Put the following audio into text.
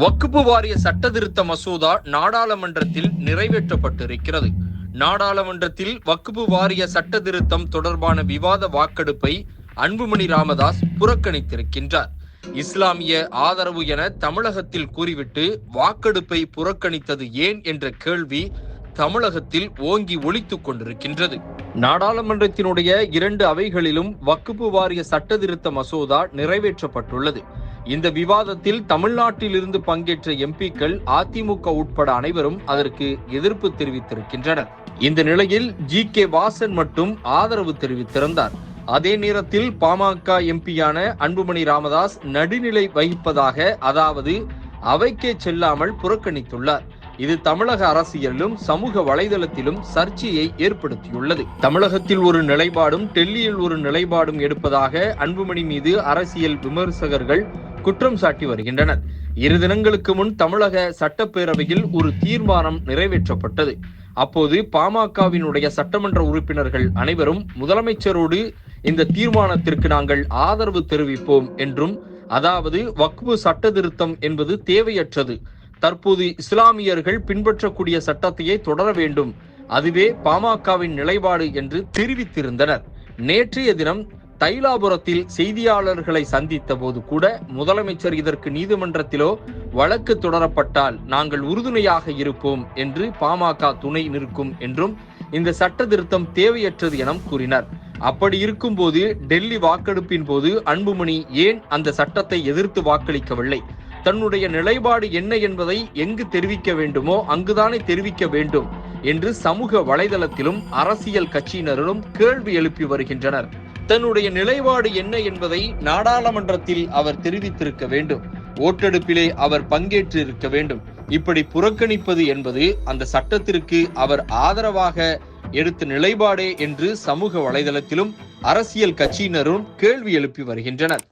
வக்குப்பு வாரிய சட்ட திருத்த மசோதா நாடாளுமன்றத்தில் நிறைவேற்றப்பட்டிருக்கிறது. நாடாளுமன்றத்தில் வக்குப்பு வாரிய சட்ட திருத்தம் தொடர்பான விவாத வாக்கெடுப்பை அன்புமணி ராமதாஸ் புறக்கணித்திருக்கின்றார். இஸ்லாமிய ஆதரவு என தமிழகத்தில் கூறிவிட்டு வாக்கெடுப்பை புறக்கணித்தது ஏன் என்ற கேள்வி தமிழகத்தில் ஓங்கி ஒழித்துக் கொண்டிருக்கின்றது. நாடாளுமன்றத்தினுடைய இரண்டு அவைகளிலும் வக்குப்பு வாரிய சட்ட திருத்த மசோதா நிறைவேற்றப்பட்டுள்ளது. இந்த விவாதத்தில் தமிழ்நாட்டில் இருந்து பங்கேற்ற எம்பிக்கள் அதிமுக உட்பட அனைவரும் அதற்கு எதிர்ப்பு தெரிவித்திருக்கின்றனர். இந்த நிலையில் ஜி கே வாசன் மட்டும் ஆதரவு தெரிவித்திருந்தார். அதே நேரத்தில் பாமக எம்பியான அன்புமணி ராமதாஸ் நடுநிலை வகிப்பதாக அதாவது அவைக்கே செல்லாமல் புறக்கணித்துள்ளார். இது தமிழக அரசியலிலும் சமூக வலைதளத்திலும் சர்ச்சையை ஏற்படுத்தியுள்ளது. தமிழகத்தில் ஒரு நிலைப்பாடும் டெல்லியில் ஒரு நிலைப்பாடும் எடுப்பதாக அன்புமணி மீது அரசியல் விமர்சகர்கள் குற்றம் சாட்டி வருகின்றனர். இரு தினங்களுக்கு முன் தமிழக சட்டப்பேரவையில் ஒரு தீர்மானம் நிறைவேற்றப்பட்டது. அப்போது பாமகவினுடைய சட்டமன்ற உறுப்பினர்கள் அனைவரும் முதலமைச்சரோடு இந்த தீர்மானத்திற்கு நாங்கள் ஆதரவு தெரிவிப்போம் என்றும் அதாவது வக்பு சட்ட திருத்தம் என்பது தேவையற்றது. தற்போது இஸ்லாமியர்கள் பின்பற்றக்கூடிய சட்டத்தையே தொடர வேண்டும். அதுவே பாமகவின் நிலைப்பாடு என்று தெரிவித்திருந்தனர். நேற்றைய தினம் தைலாபுரத்தில் செய்தியாளர்களை சந்தித்த போது கூட முதலமைச்சர் இதற்கு நீதிமன்றத்திலோ வழக்கு தொடரப்பட்டால் நாங்கள் உறுதுணையாக இருப்போம் என்று பாமக துணை நிற்கும் என்றும் இந்த சட்ட திருத்தம் தேவையற்றது என கூறினார். அப்படி இருக்கும்போது டெல்லி வாக்கெடுப்பின் போது அன்புமணி ஏன் அந்த சட்டத்தை எதிர்த்து வாக்களிக்கவில்லை? தன்னுடைய நிலைப்பாடு என்ன என்பதை எங்கு தெரிவிக்க வேண்டுமோ அங்குதானே தெரிவிக்க வேண்டும் என்று சமூக வலைதளத்திலும் அரசியல் கட்சியினரும் கேள்வி எழுப்பி வருகின்றனர். தன்னுடைய நிலைப்பாடு என்ன என்பதை நாடாளுமன்றத்தில் அவர் தெரிவித்திருக்க வேண்டும். ஓட்டெடுப்பிலே அவர் பங்கேற்று இருக்க வேண்டும். இப்படி புறக்கணிப்பது என்பது அந்த சட்டத்திற்கு அவர் ஆதரவாக எடுத்த நிலைப்பாடே என்று சமூக வலைதளத்திலும் அரசியல் கட்சியினரும் கேள்வி எழுப்பி வருகின்றனர்.